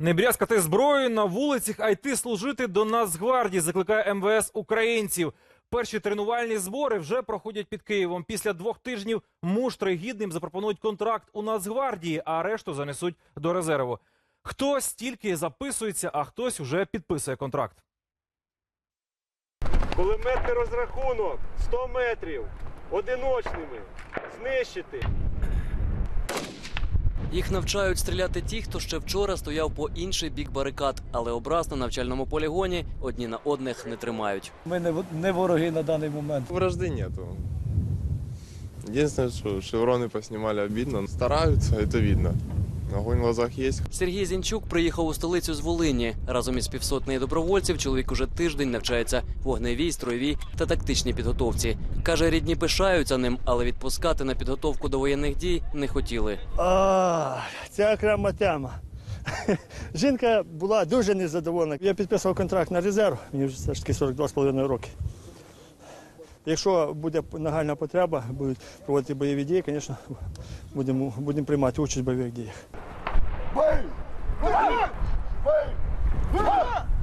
Не брязкати зброєю на вулицях, а йти служити до Нацгвардії, закликає МВС українців. Перші тренувальні збори вже проходять під Києвом. Після двох тижнів муштри гідним запропонують контракт у Нацгвардії, а решту занесуть до резерву. Хтось тільки записується, а хтось уже підписує контракт. Кулеметний розрахунок 100 метрів одиночними знищити. Їх навчають стріляти ті, хто ще вчора стояв по інший бік барикад, але образ на навчальному полігоні одні на одних не тримають. Ми не, в- не вороги на даний момент. Вражды нету. Единственное, что шевроны поснимали обидно. Стараются, это видно. Огонь в глазах есть. Сергій Зінчук приїхав у столицю з Волині. Разом із півсотнею добровольців чоловік уже тиждень навчається вогневій, строєвій та тактичній підготовці. Каже, рідні пишаються ним, але відпускати на підготовку до воєнних дій не хотіли. А, це окрема тема. Жінка була дуже незадоволена. Я підписував контракт на резерв, мені вже все ж таки 42,5 роки. Якщо буде нагальна потреба, будуть проводити бойові дії, звісно, будемо, будемо приймати участь в бойових діях.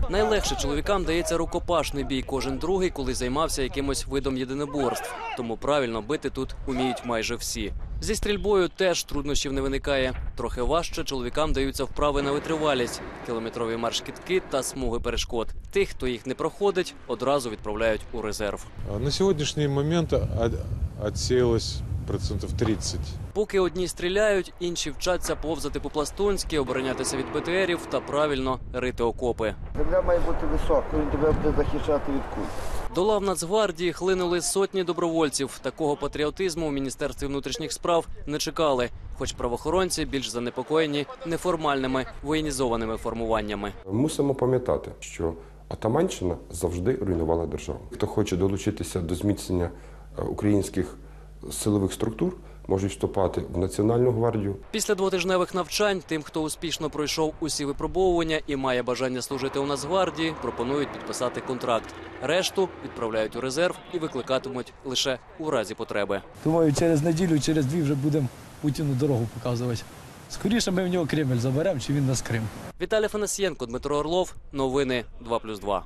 Найлегше чоловікам дається рукопашний бій. Кожен другий, коли займався якимось видом єдиноборств. Тому правильно бити тут уміють майже всі. Зі стрільбою теж труднощів не виникає. Трохи важче чоловікам даються вправи на витривалість, кілометрові марш-кітки та смуги перешкод. Тих, хто їх не проходить, одразу відправляють у резерв. На сегодняшний момент отсеялось процентов 30. Поки одні стріляють, інші вчаться повзати по-пластунськи, оборонятися від БТРів та правильно рити окопи. Земля має бути висока, він тебе буде захищати від куль. До лав Нацгвардії хлинули сотні добровольців. Такого патріотизму у міністерстві внутрішніх справ не чекали. Хоч правоохоронці більш занепокоєні неформальними воєнізованими формуваннями. Мусимо пам'ятати, що Атаманщина завжди руйнувала державу. Хто хоче долучитися до зміцнення е, українських силових структур, можуть вступати в Національну гвардію, Після двотижневих навчань тим, хто успішно пройшов усі випробовування і має бажання служити у Нацгвардії, пропонують підписати контракт. Решту відправляють у резерв і викликатимуть лише у разі потреби. Думаю, через неділю, через дві вже будемо Путіну дорогу показувати. Скоріше ми в нього Кремль заберемо, чи він нас Крим. Віталій Фанасієнко, Дмитро Орлов. Новини 2+,2.